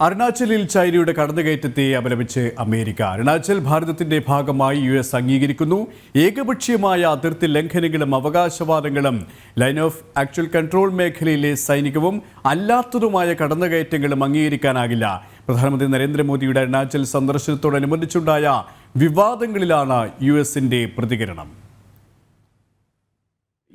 അരുണാചലിൽ ചൈനയുടെ കടന്നുകയറ്റത്തെ അപലപിച്ച് അമേരിക്ക. അരുണാചൽ ഭാരതത്തിന്റെ ഭാഗമായി യു എസ് അംഗീകരിക്കുന്നു. ഏകപക്ഷീയമായ അതിർത്തി ലംഘനങ്ങളും അവകാശവാദങ്ങളും ലൈൻ ഓഫ് ആക്ച്വൽ കൺട്രോൾ മേഖലയിലെ സൈനികവും അല്ലാത്തതുമായ കടന്നുകയറ്റങ്ങളും അംഗീകരിക്കാനാകില്ല. പ്രധാനമന്ത്രി നരേന്ദ്രമോദിയുടെ അരുണാചൽ സന്ദർശനത്തോടനുബന്ധിച്ചുണ്ടായ വിവാദങ്ങളിലാണ് യു എസിന്റെ പ്രതികരണം.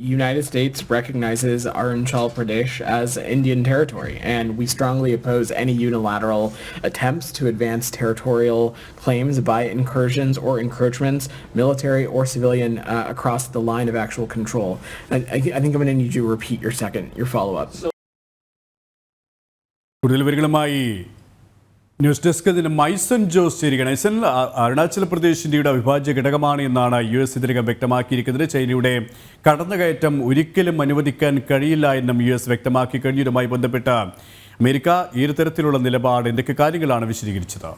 United States recognizes Arunachal Pradesh as Indian territory, and we strongly oppose any unilateral attempts to advance territorial claims by incursions or encroachments, military or civilian, uh, across the line of actual control. I, I, I think I'm going to need you to repeat your second, your follow-up. കൂടുതൽ വിവരങ്ങളുമായി News desk ഇതിന് മൈസൺ ജോസ് ചേരുകയാണ്. മൈസൺ അരുണാചൽ പ്രദേശ് ഇന്ത്യയുടെ അവിഭാജ്യ ഘടകമാണ് എന്നാണ് U S ഇതിനകം വ്യക്തമാക്കിയിരിക്കുന്നത്. ചൈനയുടെ കടന്നുകയറ്റം ഒരിക്കലും അനുവദിക്കാൻ കഴിയില്ല എന്നും യു എസ് വ്യക്തമാക്കി കഴിഞ്ഞതുമായി ബന്ധപ്പെട്ട് അമേരിക്ക ഈ തരത്തിലുള്ള നിലപാട്. എന്തൊക്കെ കാര്യങ്ങളാണ് വിശദീകരിച്ചത്?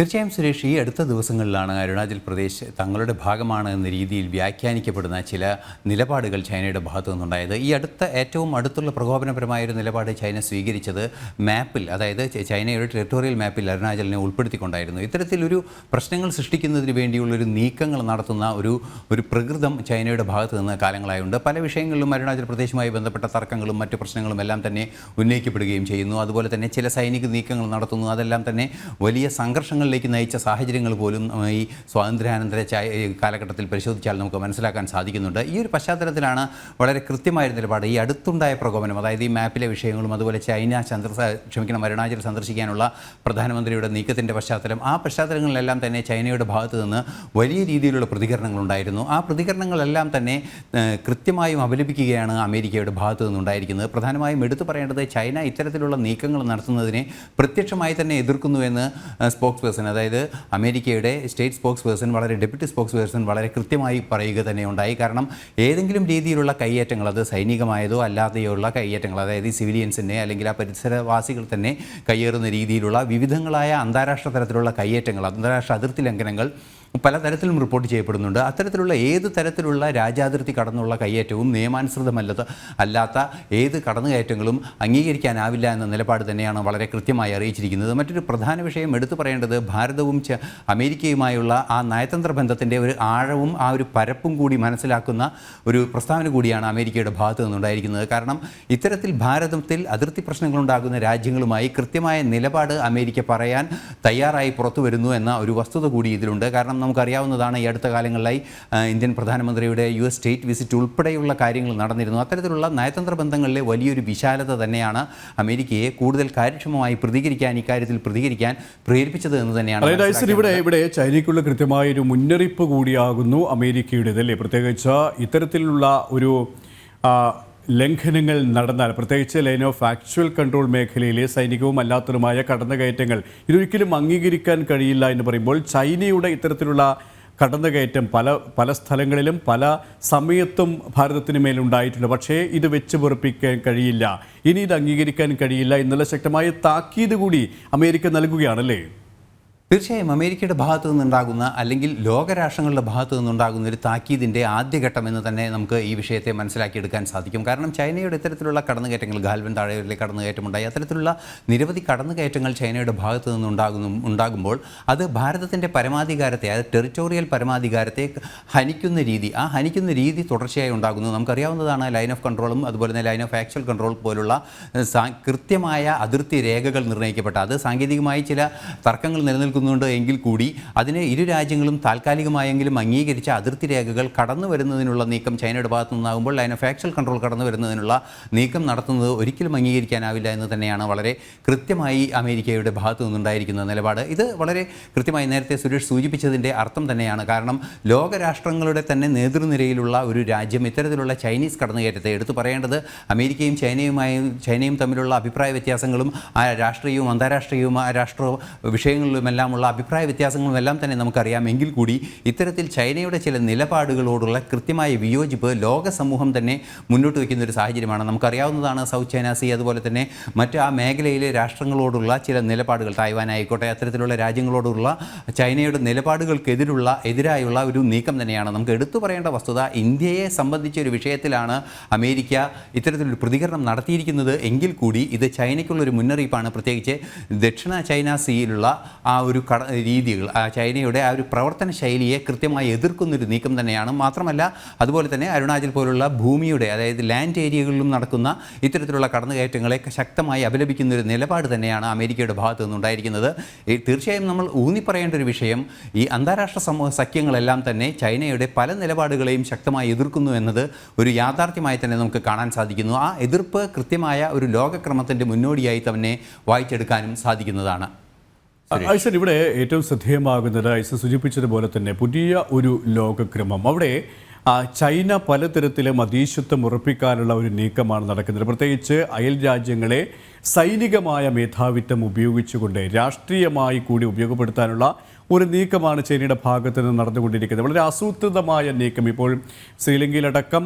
തീർച്ചയായും സുരേഷ് ഈ അടുത്ത ദിവസങ്ങളിലാണ് അരുണാചൽ പ്രദേശ് തങ്ങളുടെ ഭാഗമാണ് എന്ന രീതിയിൽ വ്യാഖ്യാനിക്കപ്പെടുന്ന ചില നിലപാടുകൾ ചൈനയുടെ ഭാഗത്തു നിന്നുണ്ടായത്. ഈ അടുത്ത ഏറ്റവും അടുത്തുള്ള പ്രകോപനപരമായ ഒരു നിലപാട് ചൈന സ്വീകരിച്ചത് മാപ്പിൽ അതായത് ചൈനയുടെ ടെറിട്ടോറിയൽ മാപ്പിൽ അരുണാചലിനെ ഉൾപ്പെടുത്തിക്കൊണ്ടായിരുന്നു. ഇത്തരത്തിലൊരു പ്രശ്നങ്ങൾ സൃഷ്ടിക്കുന്നതിന് വേണ്ടിയുള്ളൊരു നീക്കങ്ങൾ നടത്തുന്ന ഒരു ഒരു പ്രകൃതം ചൈനയുടെ ഭാഗത്തു നിന്ന് കാലങ്ങളായുണ്ട്. പല വിഷയങ്ങളിലും അരുണാചൽ പ്രദേശുമായി ബന്ധപ്പെട്ട തർക്കങ്ങളും മറ്റു പ്രശ്നങ്ങളും എല്ലാം തന്നെ ഉന്നയിക്കപ്പെടുകയും ചെയ്യുന്നു. അതുപോലെ തന്നെ ചില സൈനിക നീക്കങ്ങൾ നടത്തുന്നു. അതെല്ലാം തന്നെ വലിയ സംഘർഷങ്ങളിലേക്ക് നയിച്ച സാഹചര്യങ്ങൾ പോലും ഈ സ്വാതന്ത്ര്യാനന്തര കാലഘട്ടത്തിൽ പരിശോധിച്ചാൽ നമുക്ക് മനസ്സിലാക്കാൻ സാധിക്കുന്നുണ്ട്. ഈ ഒരു പശ്ചാത്തലത്തിലാണ് വളരെ കൃത്യമായ നിലപാട്. ഈ അടുത്തുണ്ടായ പ്രകോപനം അതായത് ഈ മാപ്പിലെ വിഷയങ്ങളും അതുപോലെ ചൈന ചന്ദ്ര ക്ഷമിക്കണം അരുണാചൽ സന്ദർശിക്കാനുള്ള പ്രധാനമന്ത്രിയുടെ നീക്കത്തിന്റെ പശ്ചാത്തലം ആ പശ്ചാത്തലങ്ങളിലെല്ലാം തന്നെ ചൈനയുടെ ഭാഗത്തു നിന്ന് വലിയ രീതിയിലുള്ള പ്രതികരണങ്ങളുണ്ടായിരുന്നു. ആ പ്രതികരണങ്ങളെല്ലാം തന്നെ കൃത്യമായും അപലപിക്കുകയാണ് അമേരിക്കയുടെ ഭാഗത്തു നിന്നുണ്ടായിരിക്കുന്നത്. പ്രധാനമായും എടുത്തു പറയേണ്ടത് ചൈന ഇത്തരത്തിലുള്ള നീക്കങ്ങൾ നടത്തുന്നതിനെ പ്രത്യക്ഷമായി തന്നെ എതിർക്കുന്നു എന്ന് സ്പോക്സ് പേഴ്സൺ അതായത് അമേരിക്കയുടെ സ്റ്റേറ്റ് സ്പോക്സ് പേഴ്സൺ വളരെ ഡെപ്യൂട്ടി സ്പോക്സ് പേഴ്സൺ വളരെ കൃത്യമായി പറയുക തന്നെ ഉണ്ടായി. കാരണം ഏതെങ്കിലും രീതിയിലുള്ള കയ്യേറ്റങ്ങൾ അത് സൈനികമായതോ അല്ലാതെയോ ഉള്ള കയ്യേറ്റങ്ങൾ അതായത് ഈ സിവിലിയൻസിനെ അല്ലെങ്കിൽ ആ പരിസരവാസികൾ തന്നെ കയ്യേറുന്ന രീതിയിലുള്ള വിവിധങ്ങളായ അന്താരാഷ്ട്ര തലത്തിലുള്ള കയ്യേറ്റങ്ങൾ അന്താരാഷ്ട്ര അതിർത്തി ലംഘനങ്ങൾ പലതരത്തിലും റിപ്പോർട്ട് ചെയ്യപ്പെടുന്നുണ്ട്. അത്തരത്തിലുള്ള ഏത് തരത്തിലുള്ള രാജ്യാതിർത്തി കടന്നുള്ള കയ്യേറ്റവും നിയമാനുസൃതമല്ലത്. അല്ലാത്ത ഏത് കടന്നുകയറ്റങ്ങളും അംഗീകരിക്കാനാവില്ല എന്ന നിലപാട് തന്നെയാണ് വളരെ കൃത്യമായി അറിയിച്ചിരിക്കുന്നത്. മറ്റൊരു പ്രധാന വിഷയം എടുത്തു പറയേണ്ടത് ഭാരതവും അമേരിക്കയുമായുള്ള ആ നയതന്ത്ര ബന്ധത്തിന്റെ ഒരു ആഴവും ആ ഒരു പരപ്പും കൂടി മനസ്സിലാക്കുന്ന ഒരു പ്രസ്താവന കൂടിയാണ് അമേരിക്കയുടെ ഭാഗത്തു നിന്നുണ്ടായിരിക്കുന്നത്. കാരണം ഇത്തരത്തിൽ ഭാരതത്തിൽ അതിർത്തി പ്രശ്നങ്ങളുണ്ടാകുന്ന രാജ്യങ്ങളുമായി കൃത്യമായ നിലപാട് അമേരിക്ക പറയാൻ തയ്യാറായി പുറത്തു വരുന്നു എന്ന ഒരു വസ്തുത കൂടി ഇതിലുണ്ട്. കാരണം നമുക്കറിയാവുന്നതാണ് ഈ അടുത്ത കാലങ്ങളിലായി ഇന്ത്യൻ പ്രധാനമന്ത്രിയുടെ യു എസ് സ്റ്റേറ്റ് വിസിറ്റ് ഉൾപ്പെടെയുള്ള കാര്യങ്ങൾ നടന്നിരുന്നു. അത്തരത്തിലുള്ള നയതന്ത്ര ബന്ധങ്ങളിലെ വലിയൊരു വിശാലത തന്നെയാണ് അമേരിക്കയെ കൂടുതൽ കാര്യക്ഷമമായി പ്രതികരിക്കാൻ ഇക്കാര്യത്തിൽ പ്രതികരിക്കാൻ പ്രേരിപ്പിച്ചത് എന്ന് തന്നെയാണ് ഇവിടെ ഇവിടെ ചൈനയ്ക്കുള്ള കൃത്യമായ ഒരു മുന്നറിയിപ്പ് കൂടിയാകുന്നു അമേരിക്കയുടേത് അല്ലേ പ്രത്യേകിച്ച് ഇത്തരത്തിലുള്ള ഒരു ലംഘനങ്ങൾ നടന്നാൽ പ്രത്യേകിച്ച് ലൈൻ ഓഫ് ആക്ച്വൽ കൺട്രോൾ മേഖലയിലെ സൈനികവും അല്ലാത്തതുമായ കടന്നുകയറ്റങ്ങൾ ഇതൊരിക്കലും അംഗീകരിക്കാൻ കഴിയില്ല എന്ന് പറയുമ്പോൾ ചൈനയുടെ ഇത്തരത്തിലുള്ള കടന്നുകയറ്റം പല പല സ്ഥലങ്ങളിലും പല സമയത്തും ഭാരതത്തിന് മേലുണ്ടായിട്ടുണ്ട്. പക്ഷേ ഇത് വെച്ച് പൊറപ്പിക്കാൻ കഴിയില്ല. ഇനി ഇത് അംഗീകരിക്കാൻ കഴിയില്ല എന്നുള്ള ശക്തമായ താക്കീത് കൂടി അമേരിക്ക നൽകുകയാണല്ലേ? തീർച്ചയായും അമേരിക്കയുടെ ഭാഗത്തു നിന്നുണ്ടാകുന്ന അല്ലെങ്കിൽ ലോകരാഷ്ട്രങ്ങളുടെ ഭാഗത്തു നിന്നുണ്ടാകുന്ന ഒരു താക്കീതിന്റെ ആദ്യഘട്ടം എന്ന് തന്നെ നമുക്ക് ഈ വിഷയത്തെ മനസ്സിലാക്കിയെടുക്കാൻ സാധിക്കും. കാരണം ചൈനയുടെ ഇത്തരത്തിലുള്ള കടന്നുകയറ്റങ്ങൾ ഗാൽവൻ താഴെയിലെ കടന്നുകയറ്റമുണ്ടായി. അത്തരത്തിലുള്ള നിരവധി കടന്നുകയറ്റങ്ങൾ ചൈനയുടെ ഭാഗത്തു നിന്നുണ്ടാകുന്നു ഉണ്ടാകുമ്പോൾ അത് ഭാരതത്തിന്റെ പരമാധികാരത്തെ അതായത് ടെറിറ്റോറിയൽ പരമാധികാരത്തെ ഹനിക്കുന്ന രീതി ആ ഹനിക്കുന്ന രീതി തുടർച്ചയായി ഉണ്ടാകുന്നു. നമുക്കറിയാവുന്നതാണ് ലൈൻ ഓഫ് കൺട്രോളും അതുപോലെ തന്നെ ലൈൻ ഓഫ് ആക്ച്വൽ കൺട്രോൾ പോലുള്ള കൃത്യമായ അതിർത്തി രേഖകൾ നിർണയിക്കപ്പെട്ട അത് സാങ്കേതികമായി ചില തർക്കങ്ങൾ നിലനിൽക്കുന്നുണ്ട് എങ്കിൽ കൂടി അതിനെ ഇരു രാജ്യങ്ങളും താൽക്കാലികമായെങ്കിലും അംഗീകരിച്ച അതിർത്തി രേഖകൾ കടന്നു വരുന്നതിനുള്ള നീക്കം ചൈനയുടെ ഭാഗത്തു നിന്നാകുമ്പോൾ ലൈൻ ഓഫ് ആക്ച്വൽ കൺട്രോൾ കടന്നു വരുന്നതിനുള്ള നീക്കം നടത്തുന്നത് ഒരിക്കലും അംഗീകരിക്കാനാവില്ല എന്ന് തന്നെയാണ് വളരെ കൃത്യമായി അമേരിക്കയുടെ ഭാഗത്തു നിന്നുണ്ടായിരിക്കുന്ന നിലപാട്. ഇത് വളരെ കൃത്യമായി നേരത്തെ സുരേഷ് സൂചിപ്പിച്ചതിന്റെ അർത്ഥം തന്നെയാണ്. കാരണം ലോകരാഷ്ട്രങ്ങളുടെ തന്നെ നേതൃനിരയിലുള്ള ഒരു രാജ്യം ഇത്തരത്തിലുള്ള ചൈനീസ് കടന്നുകയറ്റത്തെ എടുത്തു പറയേണ്ടത് അമേരിക്കയും ചൈനയുമായും ചൈനയും തമ്മിലുള്ള അഭിപ്രായ വ്യത്യാസങ്ങളും ആ രാഷ്ട്രീയവും അന്താരാഷ്ട്രീയവും ആ രാഷ്ട്ര വിഷയങ്ങളിലുമെല്ലാം എല്ലാമുള്ള അഭിപ്രായ വ്യത്യാസങ്ങളും എല്ലാം തന്നെ നമുക്കറിയാമെങ്കിൽ കൂടി ഇത്തരത്തിൽ ചൈനയുടെ ചില നിലപാടുകളോടുള്ള കൃത്യമായ വിയോജിപ്പ് ലോക സമൂഹം തന്നെ മുന്നോട്ട് വയ്ക്കുന്ന ഒരു സാഹചര്യമാണ്. നമുക്കറിയാവുന്നതാണ് സൗത്ത് ചൈന സീ അതുപോലെ തന്നെ മറ്റ് ആ മേഖലയിലെ രാഷ്ട്രങ്ങളോടുള്ള ചില നിലപാടുകൾ. തായ്വാൻ ആയിക്കോട്ടെ അത്തരത്തിലുള്ള രാജ്യങ്ങളോടുള്ള ചൈനയുടെ നിലപാടുകൾക്കെതിരുള്ള എതിരായുള്ള ഒരു നീക്കം തന്നെയാണ്. നമുക്ക് എടുത്തു പറയേണ്ട വസ്തുത ഇന്ത്യയെ സംബന്ധിച്ച ഒരു വിഷയത്തിലാണ് അമേരിക്ക ഇത്തരത്തിലൊരു പ്രതികരണം നടത്തിയിരിക്കുന്നത്. എങ്കിൽ കൂടി ഇത് ചൈനയ്ക്കുള്ളൊരു മുന്നറിയിപ്പാണ്. പ്രത്യേകിച്ച് ദക്ഷിണ ചൈന സീയിലുള്ള ആ ഒരു കട രീതികൾ ചൈനയുടെ ആ ഒരു പ്രവർത്തന ശൈലിയെ കൃത്യമായി എതിർക്കുന്നൊരു നീക്കം തന്നെയാണ്. മാത്രമല്ല അതുപോലെ തന്നെ അരുണാചൽ പോലുള്ള ഭൂമിയുടെ അതായത് ലാൻഡ് ഏരിയകളിലും നടക്കുന്ന ഇത്തരത്തിലുള്ള കടന്നുകയറ്റങ്ങളെ ശക്തമായി അപലപിക്കുന്ന ഒരു നിലപാട് തന്നെയാണ് അമേരിക്കയുടെ ഭാഗത്തു നിന്നുണ്ടായിരിക്കുന്നത്. തീർച്ചയായും നമ്മൾ ഊന്നിപ്പറയേണ്ട ഒരു വിഷയം ഈ അന്താരാഷ്ട്ര സമൂഹ സഖ്യങ്ങളെല്ലാം തന്നെ ചൈനയുടെ പല നിലപാടുകളെയും ശക്തമായി എതിർക്കുന്നു എന്നത് ഒരു യാഥാർത്ഥ്യമായി തന്നെ നമുക്ക് കാണാൻ സാധിക്കുന്നു. ആ എതിർപ്പ് കൃത്യമായ ഒരു ലോകക്രമത്തിന്റെ മുന്നോടിയായി തന്നെ വായിച്ചെടുക്കാനും സാധിക്കുന്നതാണ്. ഐസൻ ഇവിടെ ഏറ്റവും ശ്രദ്ധേയമാകുന്നത് ഐസൻ സൂചിപ്പിച്ചതുപോലെ തന്നെ പുതിയ ഒരു ലോകക്രമം. അവിടെ ചൈന പലതരത്തിലും അതീശത്വം ഉറപ്പിക്കാനുള്ള ഒരു നീക്കമാണ് നടക്കുന്നത്. പ്രത്യേകിച്ച് അയൽ രാജ്യങ്ങളെ സൈനികമായ മേധാവിത്വം ഉപയോഗിച്ചുകൊണ്ട് രാഷ്ട്രീയമായി കൂടി ഉപയോഗപ്പെടുത്താനുള്ള ഒരു നീക്കമാണ് ചൈനയുടെ ഭാഗത്ത് നിന്ന് നടന്നുകൊണ്ടിരിക്കുന്നത്. വളരെ ആസൂത്രിതമായ നീക്കം. ഇപ്പോൾ ശ്രീലങ്കയിലടക്കം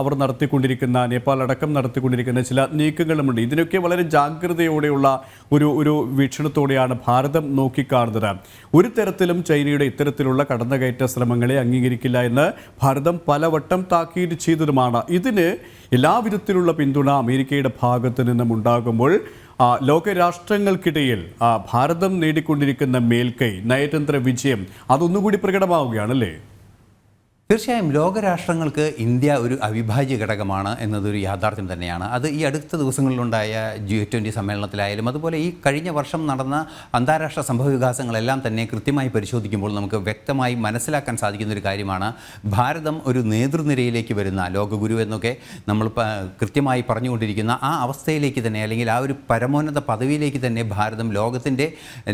അവർ നടത്തിക്കൊണ്ടിരിക്കുന്ന നേപ്പാൾ അടക്കം നടത്തിക്കൊണ്ടിരിക്കുന്ന ചില നീക്കങ്ങളുമുണ്ട്. ഇതിനൊക്കെ വളരെ ജാഗ്രതയോടെയുള്ള ഒരു ഒരു വീക്ഷണത്തോടെയാണ് ഭാരതം നോക്കിക്കാണുന്നത്. ഒരു തരത്തിലും ചൈനയുടെ ഇത്തരത്തിലുള്ള കടന്നുകയറ്റ ശ്രമങ്ങളെ അംഗീകരിക്കില്ല എന്ന് ഭാരതം പലവട്ടം താക്കീത് ചെയ്തതുമാണ്. ഇതിന് എല്ലാവിധത്തിലുള്ള പിന്തുണ അമേരിക്കയുടെ ഭാഗത്ത് നിന്നും ഉണ്ടാകുമ്പോൾ ലോകരാഷ്ട്രങ്ങൾക്കിടയിൽ ഭാരതം നേടിക്കൊണ്ടിരിക്കുന്ന മേൽക്കൈ നയതന്ത്ര വിജയം അതൊന്നുകൂടി പ്രകടമാവുകയാണല്ലേ? തീർച്ചയായും ലോകരാഷ്ട്രങ്ങൾക്ക് ഇന്ത്യ ഒരു അവിഭാജ്യ ഘടകമാണ് എന്നതൊരു യാഥാർത്ഥ്യം തന്നെയാണ്. അത് ഈ അടുത്ത ദിവസങ്ങളിലുണ്ടായ ജി ട്വന്റി സമ്മേളനത്തിലായാലും അതുപോലെ ഈ കഴിഞ്ഞ വർഷം നടന്ന അന്താരാഷ്ട്ര സംഭവവികാസങ്ങളെല്ലാം തന്നെ കൃത്യമായി പരിശോധിക്കുമ്പോൾ നമുക്ക് വ്യക്തമായി മനസ്സിലാക്കാൻ സാധിക്കുന്ന ഒരു കാര്യമാണ്. ഭാരതം ഒരു നേതൃനിരയിലേക്ക് വരുന്ന ലോകഗുരു എന്നൊക്കെ നമ്മൾ കൃത്യമായി പറഞ്ഞുകൊണ്ടിരിക്കുന്ന ആ അവസ്ഥയിലേക്ക് തന്നെ അല്ലെങ്കിൽ ആ ഒരു പരമോന്നത പദവിയിലേക്ക് തന്നെ ഭാരതം ലോകത്തിന്റെ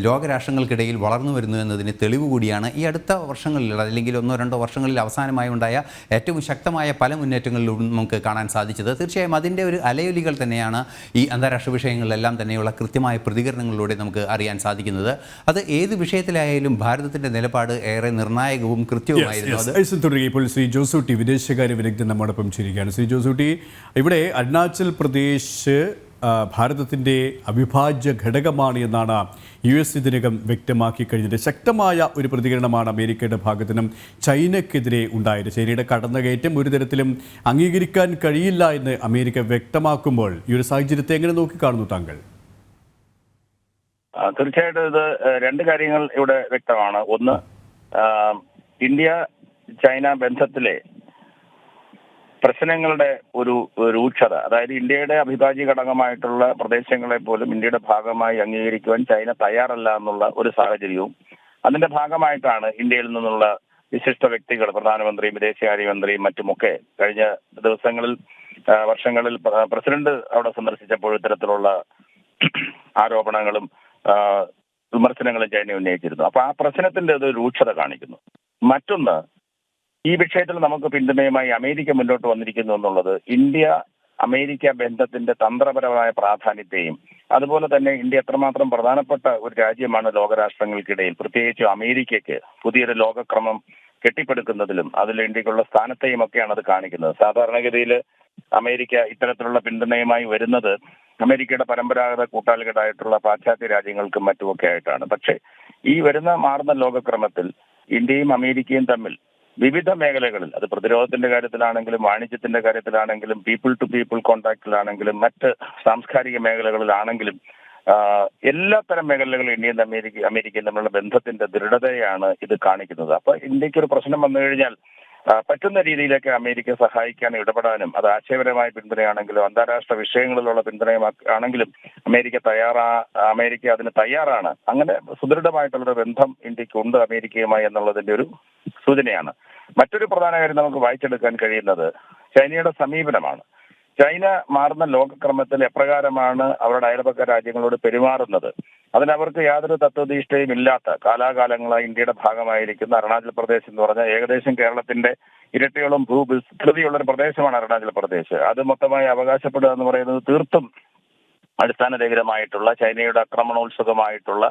ലോകരാഷ്ട്രങ്ങൾക്കിടയിൽ വളർന്നു വരുന്നു എന്നതിന് തെളിവ് കൂടിയാണ് ഈ അടുത്ത വർഷങ്ങളിൽ അല്ലെങ്കിൽ ഒന്നോ രണ്ടോ വർഷങ്ങളിൽ അവസാനമായി ഉണ്ടായ ഏറ്റവും ശക്തമായ പല മുന്നേറ്റങ്ങളിലും നമുക്ക് കാണാൻ സാധിച്ചത്. തീർച്ചയായും അതിന്റെ ഒരു അലയൊലികൾ തന്നെയാണ് ഈ അന്താരാഷ്ട്ര വിഷയങ്ങളിലെല്ലാം തന്നെയുള്ള കൃത്യമായ പ്രതികരണങ്ങളിലൂടെ നമുക്ക് അറിയാൻ സാധിക്കുന്നത്. അത് ഏത് വിഷയത്തിലായാലും ഭാരതത്തിന്റെ നിലപാട് ഏറെ നിർണായകവും കൃത്യവുമായിരുന്നു. തുടങ്ങി. ഇപ്പോൾ ശ്രീ ജോസൂട്ടി വിദേശകാര്യ വിദഗ്ധൻ നമ്മോടൊപ്പം ചേരുകയാണ് ശ്രീ ജോസൂട്ടി ഇവിടെ അരുണാചൽ പ്രദേശ് ഭാരതത്തിന്റെ അവിഭാജ്യ ഘടകമാണ് എന്നാണ് യു എസ് ഇതിനകം വ്യക്തമാക്കി കഴിഞ്ഞത്. ശക്തമായ ഒരു പ്രതികരണമാണ് അമേരിക്കയുടെ ഭാഗത്തു നിന്നും ചൈനയ്ക്കെതിരെ ഉണ്ടായത്. ചൈനയുടെ കടന്നുകയറ്റം ഒരു തരത്തിലും അംഗീകരിക്കാൻ കഴിയില്ല എന്ന് അമേരിക്ക വ്യക്തമാക്കുമ്പോൾ ഈ ഒരു സാഹചര്യത്തെ എങ്ങനെ നോക്കിക്കാണുന്നു താങ്കൾ? തീർച്ചയായിട്ടും ഇത് രണ്ട് കാര്യങ്ങൾ ഇവിടെ വ്യക്തമാണ്. ഒന്ന് ഇന്ത്യ ചൈന ബന്ധത്തിലെ പ്രശ്നങ്ങളുടെ ഒരു രൂക്ഷത അതായത് ഇന്ത്യയുടെ അഭിഭാജ്യ ഘടകമായിട്ടുള്ള പ്രദേശങ്ങളെ പോലും ഇന്ത്യയുടെ ഭാഗമായി അംഗീകരിക്കുവാൻ ചൈന തയ്യാറല്ല എന്നുള്ള ഒരു സാഹചര്യവും അതിന്റെ ഭാഗമായിട്ടാണ് ഇന്ത്യയിൽ നിന്നുള്ള വിശിഷ്ട വ്യക്തികൾ പ്രധാനമന്ത്രിയും വിദേശകാര്യമന്ത്രിയും മറ്റുമൊക്കെ കഴിഞ്ഞ ദിവസങ്ങളിൽ വർഷങ്ങളിൽ പ്രസിഡന്റ് അവിടെ സന്ദർശിച്ചപ്പോൾ ഇത്തരത്തിലുള്ള ആരോപണങ്ങളും വിമർശനങ്ങളും ചൈന ഉന്നയിച്ചിരുന്നു. അപ്പൊ ആ പ്രശ്നത്തിന്റെ ഒരു രൂക്ഷത കാണിക്കുന്നു. മറ്റൊന്ന് ഈ വിഷയത്തിൽ നമുക്ക് പിന്തുണയുമായി അമേരിക്ക മുന്നോട്ട് വന്നിരിക്കുന്നു എന്നുള്ളത് ഇന്ത്യ അമേരിക്ക ബന്ധത്തിന്റെ തന്ത്രപരമായ പ്രാധാന്യത്തെയും അതുപോലെ തന്നെ ഇന്ത്യ എത്രമാത്രം പ്രധാനപ്പെട്ട ഒരു രാജ്യമാണ് ലോകരാഷ്ട്രങ്ങൾക്കിടയിൽ. പ്രത്യേകിച്ച് അമേരിക്കയ്ക്ക് പുതിയൊരു ലോകക്രമം കെട്ടിപ്പടുക്കുന്നതിലും അതിൽ ഇന്ത്യക്കുള്ള സ്ഥാനത്തെയും ഒക്കെയാണ് അത് കാണിക്കുന്നത്. സാധാരണഗതിയിൽ അമേരിക്ക ഇത്തരത്തിലുള്ള പിന്തുണയുമായി വരുന്നത് അമേരിക്കയുടെ പരമ്പരാഗത കൂട്ടാളികളായിട്ടുള്ള പാശ്ചാത്യ രാജ്യങ്ങൾക്കും മറ്റുമൊക്കെ ആയിട്ടാണ്. പക്ഷേ ഈ വരുന്ന മാറുന്ന ലോകക്രമത്തിൽ ഇന്ത്യയും അമേരിക്കയും തമ്മിൽ വിവിധ മേഖലകളിൽ അത് പ്രതിരോധത്തിന്റെ കാര്യത്തിലാണെങ്കിലും വാണിജ്യത്തിന്റെ കാര്യത്തിലാണെങ്കിലും പീപ്പിൾ ടു പീപ്പിൾ കോൺടാക്റ്റിലാണെങ്കിലും മറ്റ് സാംസ്കാരിക മേഖലകളിലാണെങ്കിലും എല്ലാ തരം മേഖലകളിലും ഇന്ത്യയും അമേരിക്ക അമേരിക്കയും തമ്മിലുള്ള ബന്ധത്തിന്റെ ദൃഢതയാണ് ഇത് കാണിക്കുന്നത്. അപ്പൊ ഇന്ത്യയ്ക്ക് ഒരു പ്രശ്നം വന്നു കഴിഞ്ഞാൽ പറ്റുന്ന രീതിയിലേക്ക് അമേരിക്ക സഹായിക്കാനും ഇടപെടാനും അത് ആശയപരമായ പിന്തുണയാണെങ്കിലും അന്താരാഷ്ട്ര വിഷയങ്ങളിലുള്ള പിന്തുണയാണെങ്കിലും അമേരിക്ക തയ്യാറാ അമേരിക്ക അതിന് തയ്യാറാണ്. അങ്ങനെ സുദൃഢമായിട്ടുള്ളൊരു ബന്ധം ഇന്ത്യക്കുണ്ട് അമേരിക്കയുമായി എന്നുള്ളതിന്റെ ഒരു സൂചനയാണ്. മറ്റൊരു പ്രധാന കാര്യം നമുക്ക് വായിച്ചെടുക്കാൻ കഴിയുന്നത് ചൈനയുടെ സമീപനമാണ്. ചൈന മാറുന്ന ലോകക്രമത്തിൽ എപ്രകാരമാണ് അവരുടെ അയൽപക്ക രാജ്യങ്ങളോട് പെരുമാറുന്നത്? അതിനവർക്ക് യാതൊരു തത്വദീഷ്ഠയും ഇല്ലാത്ത കാലാകാലങ്ങളായി ഇന്ത്യയുടെ ഭാഗമായിരിക്കുന്ന അരുണാചൽ പ്രദേശ് എന്ന് പറഞ്ഞാൽ ഏകദേശം കേരളത്തിന്റെ ഇരട്ടിയോളം ഭൂവിസ്തൃതിയുള്ള ഒരു പ്രദേശമാണ് അരുണാചൽ പ്രദേശ്. അത് മൊത്തമായി അവകാശപ്പെടുക എന്ന് പറയുന്നത് തീർത്തും അടിസ്ഥാനരഹിതമായിട്ടുള്ള ചൈനയുടെ ആക്രമണോത്സുകമായിട്ടുള്ള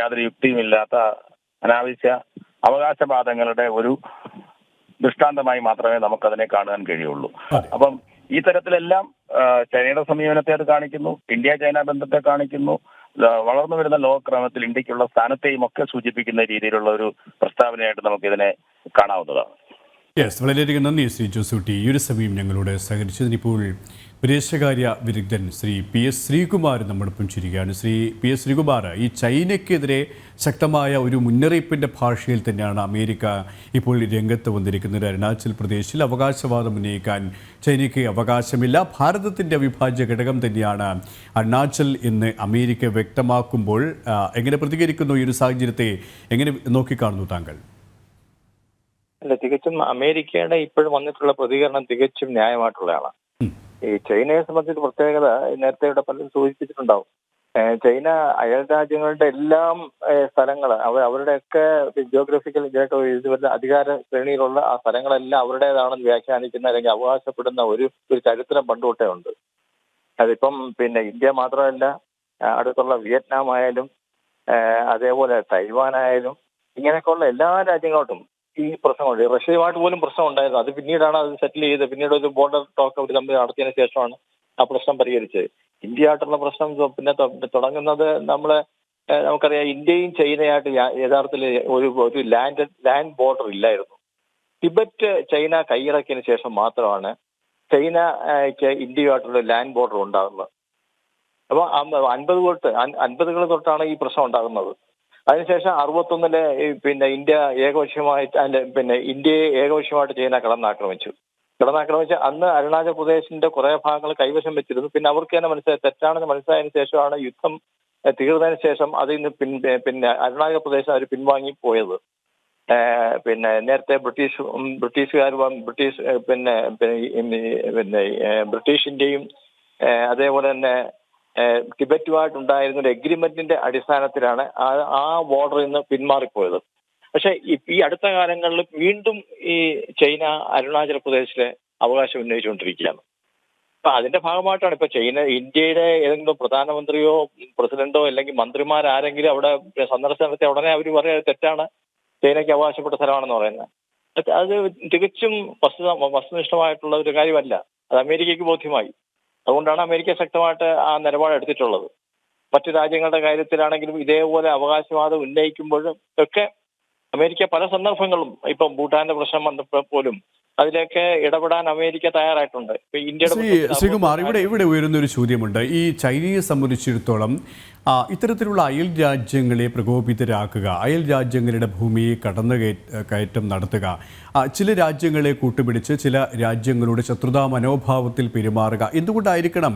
യാതൊരു യുക്തിയുമില്ലാത്ത അനാവശ്യ അവകാശവാദങ്ങളുടെ ഒരു ദൃഷ്ടാന്തമായി മാത്രമേ നമുക്കതിനെ കാണുവാൻ കഴിയുള്ളൂ. അപ്പം ഈ തരത്തിലെല്ലാം ചൈനയുടെ സമീപനത്തെ അത് കാണിക്കുന്നു ഇന്ത്യ ചൈന ബന്ധത്തെ കാണിക്കുന്നു വളർന്നു വരുന്ന ലോകക്രമത്തിൽ ഇന്ത്യക്കുള്ള സ്ഥാനത്തെയും ഒക്കെ സൂചിപ്പിക്കുന്ന രീതിയിലുള്ള ഒരു പ്രസ്താവനയായിട്ട് നമുക്ക് ഇതിനെ കാണാവുന്നതാണ്. യെസ് വളരെയധികം നന്ദി ശ്രീ ജോസൂട്ടി. ഈ ഒരു സമയം ഞങ്ങളോട് സഹകരിച്ചതിനിപ്പോൾ വിദേശകാര്യ വിദഗ്ധൻ ശ്രീ പി എസ് ശ്രീകുമാർ നമ്മോടൊപ്പം ചിരിക്കുകയാണ് ശ്രീ പി എസ് ശ്രീകുമാർ ഈ ചൈനയ്ക്കെതിരെ ശക്തമായ ഒരു മുന്നറിയിപ്പിന്റെ ഭാഷയിൽ തന്നെയാണ് അമേരിക്ക ഇപ്പോൾ രംഗത്ത് വന്നിരിക്കുന്നത്. അരുണാചൽ പ്രദേശിൽ അവകാശവാദം ഉന്നയിക്കാൻ ചൈനയ്ക്ക് അവകാശമില്ല. ഭാരതത്തിന്റെ അവിഭാജ്യ ഘടകം തന്നെയാണ് അരുണാചൽ എന്ന് അമേരിക്ക വ്യക്തമാക്കുമ്പോൾ എങ്ങനെ പ്രതികരിക്കുന്നു ഈ ഒരു സാഹചര്യത്തെ എങ്ങനെ നോക്കിക്കാണുന്നു താങ്കൾ? അല്ല തികച്ചും അമേരിക്കയുടെ ഇപ്പോഴും വന്നിട്ടുള്ള പ്രതികരണം തികച്ചും ന്യായമായിട്ടുള്ളതാണ്. ഈ ചൈനയെ സംബന്ധിച്ച പ്രത്യേകത നേരത്തെ ഇവിടെ പലരും സൂചിപ്പിച്ചിട്ടുണ്ടാവും. ചൈന അയൽ രാജ്യങ്ങളുടെ എല്ലാം സ്ഥലങ്ങൾ അവർ അവരുടെയൊക്കെ ജിയോഗ്രഫിക്കൽ വരുന്ന അധികാര ശ്രേണിയിലുള്ള ആ സ്ഥലങ്ങളെല്ലാം അവരുടേതാണെന്ന് വ്യാഖ്യാനിക്കുന്ന അല്ലെങ്കിൽ അവകാശപ്പെടുന്ന ഒരു ഒരു ചരിത്രം പണ്ടുകൊട്ടേ ഉണ്ട്. അതിപ്പം പിന്നെ ഇന്ത്യ മാത്രമല്ല അടുത്തുള്ള വിയറ്റ്നാം ആയാലും അതേപോലെ തൈവാൻ ആയാലും ഇങ്ങനെയൊക്കെയുള്ള എല്ലാ രാജ്യങ്ങളോട്ടും ഈ പ്രശ്നമുണ്ട് റഷ്യയുമായിട്ട് പോലും പ്രശ്നം ഉണ്ടായിരുന്നു. അത് പിന്നീടാണ് അത് സെറ്റിൽ ചെയ്ത് പിന്നീട് ഒരു ബോർഡർ ടോക്ക് അവർ തമ്മിൽ നടത്തിയതിനു ശേഷമാണ് ആ പ്രശ്നം പരിഹരിച്ചത്. ഇന്ത്യയായിട്ടുള്ള പ്രശ്നം പിന്നെ തുടങ്ങുന്നത് നമ്മളെ നമുക്കറിയാം ഇന്ത്യയും ചൈനയായിട്ട് യഥാർത്ഥത്തിൽ ഒരു ഒരു ലാൻഡ് ലാൻഡ് ബോർഡർ ഇല്ലായിരുന്നു. ടിബറ്റ് ചൈന കൈയിറക്കിയതിനു ശേഷം മാത്രമാണ് ചൈനയ്ക്ക് ഇന്ത്യയുമായിട്ടുള്ള ലാൻഡ് ബോർഡർ ഉണ്ടാകുന്നത് അപ്പൊ അമ്പത് തൊട്ട് അൻ- അൻപതുകൾ തൊട്ടാണ് ഈ പ്രശ്നം ഉണ്ടാകുന്നത്. അതിനുശേഷം അറുപത്തൊന്നിലെ പിന്നെ ഇന്ത്യ ഏകപക്ഷീയമായിട്ട് അല്ല പിന്നെ ഇന്ത്യയെ ഏകപക്ഷീയമായിട്ട് ചൈന കടന്നാക്രമിച്ചു കടന്നാക്രമിച്ച് അന്ന് അരുണാചൽ പ്രദേശിന്റെ കുറെ ഭാഗങ്ങൾ കൈവശം വെച്ചിരുന്നു. പിന്നെ അവർക്ക് തന്നെ മനസ്സിലായി തെറ്റാണെന്ന് മനസ്സിലായതിനു ശേഷമാണ് യുദ്ധം തീർന്നതിന് ശേഷം അതിൽ നിന്ന് പിൻ പിന്നെ അരുണാചൽ പ്രദേശം അവർ പിൻവാങ്ങി പോയത്. പിന്നെ നേരത്തെ ബ്രിട്ടീഷ് ബ്രിട്ടീഷുകാർ ബ്രിട്ടീഷ് പിന്നെ പിന്നെ ബ്രിട്ടീഷിന്റെയും അതേപോലെ തന്നെ ടിബറ്റുമായിട്ടുണ്ടായിരുന്ന ഒരു എഗ്രിമെന്റിന്റെ അടിസ്ഥാനത്തിലാണ് ആ ബോർഡറിൽ നിന്ന് പിന്മാറിപ്പോയത്. പക്ഷെ ഈ- അടുത്ത കാലങ്ങളിൽ വീണ്ടും ഈ ചൈന അരുണാചൽ പ്രദേശിലെ അവകാശം ഉന്നയിച്ചുകൊണ്ടിരിക്കുകയാണ്. അപ്പൊ അതിന്റെ ഭാഗമായിട്ടാണ് ഇപ്പൊ ചൈന ഇന്ത്യയുടെ ഏതെങ്കിലും പ്രധാനമന്ത്രിയോ പ്രസിഡന്റോ അല്ലെങ്കിൽ മന്ത്രിമാരാരെങ്കിലും അവിടെ സന്ദർശനം നടത്തിയ ഉടനെ അവർ പറയാ തെറ്റാണ്. ചൈനയ്ക്ക് അവകാശപ്പെട്ട സ്ഥലമാണെന്ന് പറയുന്നത്. അത് തികച്ചും വസ്തുത വസ്തുനിഷ്ഠമായിട്ടുള്ള ഒരു കാര്യമല്ല. അത് അമേരിക്കയ്ക്ക് ബോധ്യമായി. അതുകൊണ്ടാണ് അമേരിക്ക ശക്തമായിട്ട് ആ നിലപാട് എടുത്തിട്ടുള്ളത്. മറ്റു രാജ്യങ്ങളുടെ കാര്യത്തിലാണെങ്കിലും ഇതേപോലെ അവകാശവാദം ഉന്നയിക്കുമ്പോഴും ഒക്കെ അമേരിക്ക പല സന്ദർഭങ്ങളും ഇപ്പം ഭൂട്ടാന്റെ പ്രശ്നം വന്നപ്പോൾ പോലും അതിലേക്ക് ഇടപെടാൻ അമേരിക്ക തയ്യാറായിട്ടുണ്ട്. ഇന്ത്യയുടെ ശ്രീകുമാർ ഇവിടെ ഇവിടെ ഉയരുന്ന ഒരു ചോദ്യമുണ്ട്. ഈ ചൈനയെ സംബന്ധിച്ചിടത്തോളം ഇത്തരത്തിലുള്ള അയൽ രാജ്യങ്ങളെ പ്രകോപിതരാക്കുക അയൽ രാജ്യങ്ങളുടെ ഭൂമിയെ കടന്നു കയറ്റം നടത്തുക ചില രാജ്യങ്ങളെ കൂട്ടുപിടിച്ച് ചില രാജ്യങ്ങളുടെ ശത്രുതാ മനോഭാവത്തിൽ പെരുമാറുക എന്തുകൊണ്ടായിരിക്കണം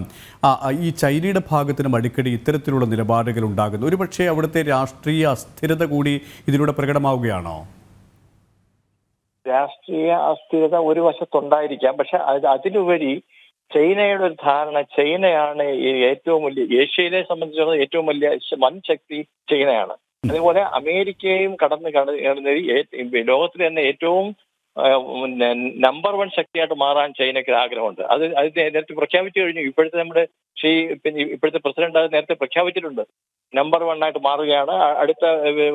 ഈ ചൈനയുടെ ഭാഗത്തിനും അടിക്കടി ഇത്തരത്തിലുള്ള നിലപാടുകൾ ഉണ്ടാകുന്നത്? ഒരുപക്ഷെ അവിടുത്തെ രാഷ്ട്രീയ അസ്ഥിരത കൂടി ഇതിലൂടെ പ്രകടമാവുകയാണോ? രാഷ്ട്രീയ അസ്ഥിരത ഒരു വശത്തുണ്ടായിരിക്കാം. പക്ഷെ അത് അതിലുപരി ചൈനയുടെ ഒരു ധാരണ ചൈനയാണ് ഏറ്റവും വലിയ ഏഷ്യയിലെ സംബന്ധിച്ചിടത്തോളം ഏറ്റവും വലിയ വൻ ശക്തി ചൈനയാണ്. അതുപോലെ അമേരിക്കയും കടന്ന് കടന്ന് ലോകത്തിൽ തന്നെ ഏറ്റവും നമ്പർ വൺ ശക്തിയായിട്ട് മാറാൻ ചൈനയ്ക്ക് ആഗ്രഹമുണ്ട്. അത് അത് നേരത്തെ പ്രഖ്യാപിച്ചു കഴിഞ്ഞു. ഇപ്പോഴത്തെ നമ്മുടെ ഷീ പിന്നെ ഇപ്പോഴത്തെ പ്രസിഡന്റ് അത് നേരത്തെ പ്രഖ്യാപിച്ചിട്ടുണ്ട്. നമ്പർ വൺ ആയിട്ട് മാറുകയാണ്. അടുത്ത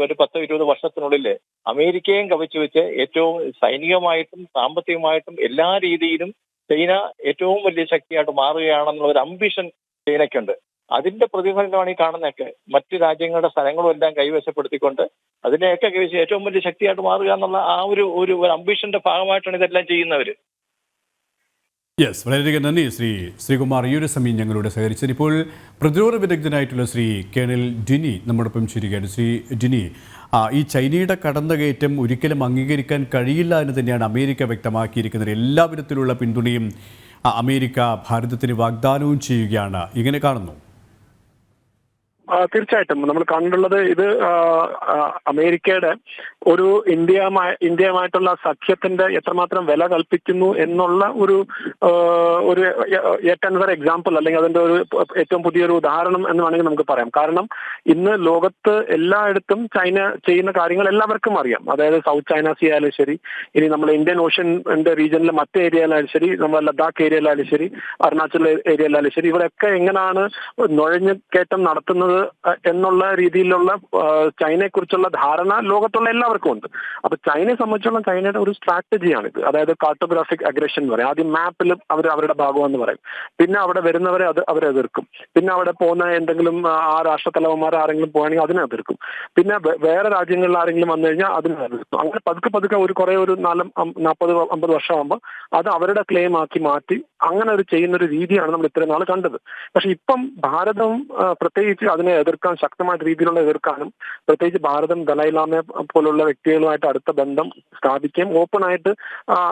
ഒരു പത്ത് ഇരുപത് വർഷത്തിനുള്ളിൽ അമേരിക്കയും കവച്ചു വെച്ച് ഏറ്റവും സൈനികമായിട്ടും സാമ്പത്തികമായിട്ടും എല്ലാ രീതിയിലും ചൈന ഏറ്റവും വലിയ ശക്തിയായിട്ട് മാറുകയാണെന്നുള്ള ഒരു അംബിഷൻ ചൈനയ്ക്കുണ്ട്. അതിന്റെ പ്രതിഫലനമാണ് ഈ കാണുന്നതൊക്കെ. മറ്റു രാജ്യങ്ങളുടെ സ്ഥലങ്ങളും എല്ലാം കൈവശപ്പെടുത്തിക്കൊണ്ട് അതിനെയൊക്കെ കൈവശം ഏറ്റവും വലിയ ശക്തിയായിട്ട് മാറുക എന്നുള്ള ആ ഒരു ഒരു അംബിഷന്റെ ഭാഗമായിട്ടാണ് ഇതെല്ലാം ചെയ്യുന്നവര്. യെസ് വളരെയധികം നന്ദി. ശ്രീ ശ്രീകുമാർ ഈ ഒരു സമയം ഞങ്ങളോട് സഹകരിച്ചത് ഇപ്പോൾ പ്രതിരോധ വിദഗ്ധനായിട്ടുള്ള ശ്രീ കേണൽ ഡിനി നമ്മോടൊപ്പം ചേരുകയാണ് ശ്രീ ഡിനി ഈ ചൈനയുടെ കടന്നുകയറ്റം ഒരിക്കലും അംഗീകരിക്കാൻ കഴിയില്ല എന്ന് തന്നെയാണ് അമേരിക്ക വ്യക്തമാക്കിയിരിക്കുന്നത്. എല്ലാവിധത്തിലുള്ള പിന്തുണയും അമേരിക്ക ഭാരതത്തിന് വാഗ്ദാനവും ചെയ്യുകയാണ്. ഇങ്ങനെ കാണുന്നു. തീർച്ചയായിട്ടും. നമ്മൾ കണ്ടുള്ളത് ഇത് അമേരിക്കയുടെ ഒരു ഇന്ത്യയുമായി ഇന്ത്യയുമായിട്ടുള്ള സഖ്യത്തിന്റെ എത്രമാത്രം വില കൽപ്പിക്കുന്നു എന്നുള്ള ഒരു ഒരു ഏറ്റ എക്സാമ്പിൾ അല്ലെങ്കിൽ അതിന്റെ ഒരു ഏറ്റവും പുതിയൊരു ഉദാഹരണം എന്ന് വേണമെങ്കിൽ നമുക്ക് പറയാം. കാരണം ഇന്ന് ലോകത്ത് എല്ലായിടത്തും ചൈന ചെയ്യുന്ന കാര്യങ്ങൾ എല്ലാവർക്കും അറിയാം. അതായത് സൗത്ത് ചൈന സീ ആയാലും ശരി ഇനി നമ്മൾ ഇന്ത്യൻ ഓഷ്യന്റെ റീജിയനിലെ മറ്റ് ഏരിയയിലായാലും ശരി നമ്മുടെ ലഡാക്ക് ഏരിയയിലായാലും ശരി അരുണാചൽ ഏരിയയിലായാലും ശരി ഇവിടെയൊക്കെ എങ്ങനെയാണ് നുഴഞ്ഞു കയറ്റം നടത്തുന്നത് എന്നുള്ള രീതിയിലുള്ള ചൈനയെക്കുറിച്ചുള്ള ധാരണ ലോകത്തുള്ള എല്ലാവർക്കും ഉണ്ട്. അപ്പൊ ചൈനയെ സംബന്ധിച്ചുള്ള ചൈനയുടെ ഒരു സ്ട്രാറ്റജിയാണ് ഇത് അതായത് കാർട്ടോഗ്രാഫിക് അഗ്രഷൻ എന്ന് പറയും. ആദ്യം മാപ്പിൽ അവർ അവരുടെ ഭാഗമെന്ന് പറയും. പിന്നെ അവിടെ വരുന്നവരെ അത് അവരെ എതിർക്കും. പിന്നെ അവിടെ പോകുന്ന എന്തെങ്കിലും ആ, രാഷ്ട്രത്തലവന്മാർ ആരെങ്കിലും പോവുകയാണെങ്കിൽ അതിനെ എതിർക്കും. പിന്നെ വേറെ രാജ്യങ്ങളിൽ ആരെങ്കിലും വന്നു കഴിഞ്ഞാൽ അതിനെ എതിർക്കും. അങ്ങനെ പതുക്കെ പതുക്കെ ഒരു കുറെ ഒരു നാല് നാൽപ്പത് അമ്പത് വർഷമാകുമ്പോൾ അത് അവരുടെ ക്ലെയിം ആക്കി മാറ്റി അങ്ങനെ ഒരു ചെയ്യുന്ന ഒരു രീതിയാണ് നമ്മൾ ഇത്രയും നാൾ കണ്ടത്. പക്ഷെ ഇപ്പം ഭാരതം പ്രത്യേകിച്ച് അതിനെ എതിർക്കാൻ ശക്തമായ രീതിയിലുള്ള എതിർക്കാനും പ്രത്യേകിച്ച് ഭാരതം ദലൈലാമയെ പോലുള്ള വ്യക്തികളുമായിട്ട് അടുത്ത ബന്ധം സ്ഥാപിക്കുകയും ഓപ്പൺ ആയിട്ട്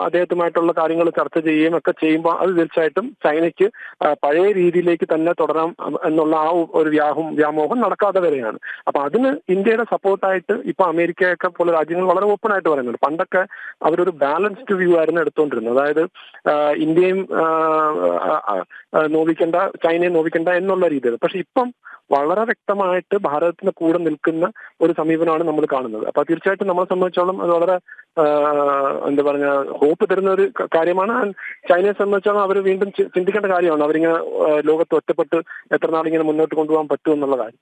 അദ്ദേഹത്തുമായിട്ടുള്ള കാര്യങ്ങൾ ചർച്ച ചെയ്യുകയും ഒക്കെ ചെയ്യുമ്പോൾ അത് തീർച്ചയായിട്ടും ചൈനയ്ക്ക് പഴയ രീതിയിലേക്ക് തന്നെ തുടരാം എന്നുള്ള ആ ഒരു വ്യാഹം വ്യാമോഹം നടക്കാതെ വരെയാണ്. അപ്പൊ അതിന് ഇന്ത്യയുടെ സപ്പോർട്ടായിട്ട് ഇപ്പൊ അമേരിക്കയൊക്കെ പോലെ രാജ്യങ്ങൾ വളരെ ഓപ്പൺ ആയിട്ട് പറയുന്നുണ്ട്. പണ്ടൊക്കെ അവരൊരു ബാലൻസ്ഡ് വ്യൂ ആയിരുന്നു എടുത്തുകൊണ്ടിരുന്നത്. അതായത് ഇന്ത്യയും നോവിക്കേണ്ട ചൈനയെ നോവിക്കേണ്ട എന്നുള്ള രീതിയിൽ. പക്ഷെ ഇപ്പം വളരെ വ്യക്തമായിട്ട് ഭാരതത്തിന് കൂടെ നിൽക്കുന്ന ഒരു സമീപനമാണ് നമ്മൾ കാണുന്നത്. അപ്പൊ തീർച്ചയായിട്ടും നമ്മളെ സംബന്ധിച്ചോളം അത് വളരെ എന്താ പറഞ്ഞ ഹോപ്പ് തരുന്ന ഒരു കാര്യമാണ്. ചൈനയെ സംബന്ധിച്ചോളം അവർ വീണ്ടും ചിന്തിക്കേണ്ട കാര്യമാണ്. അവരിങ്ങനെ ലോകത്ത് ഒറ്റപ്പെട്ട് എത്ര നാളിങ്ങനെ മുന്നോട്ട് കൊണ്ടുപോകാൻ പറ്റും എന്നുള്ള കാര്യം.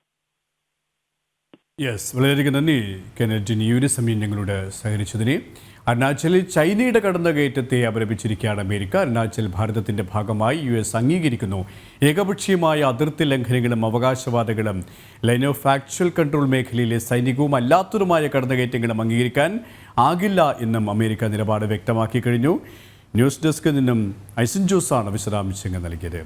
യെസ് വളരെയധികം നന്ദി കെനറ്റിൻ ഈ ഒരു സമയം ഞങ്ങളോട് സഹകരിച്ചതിന്. അരുണാചലിൽ ചൈനയുടെ കടന്നുകയറ്റത്തെ അപലപിച്ചിരിക്കുകയാണ് അമേരിക്ക. അരുണാചൽ ഭാരതത്തിന്റെ ഭാഗമായി യു എസ് അംഗീകരിക്കുന്നു. ഏകപക്ഷീയമായ അതിർത്തി ലംഘനങ്ങളും അവകാശവാദങ്ങളും ലൈൻ ഓഫ് ആക്ച്വൽ കൺട്രോൾ മേഖലയിലെ സൈനികവും അല്ലാത്തതുമായ കടന്നുകയറ്റങ്ങളും അംഗീകരിക്കാൻ ആകില്ല എന്നും അമേരിക്ക നിലപാട് വ്യക്തമാക്കി കഴിഞ്ഞു. ന്യൂസ് ഡെസ്കിൽ നിന്നും ഐസൻ ജോസാണ് വിശദാംശങ്ങൾ നൽകിയത്.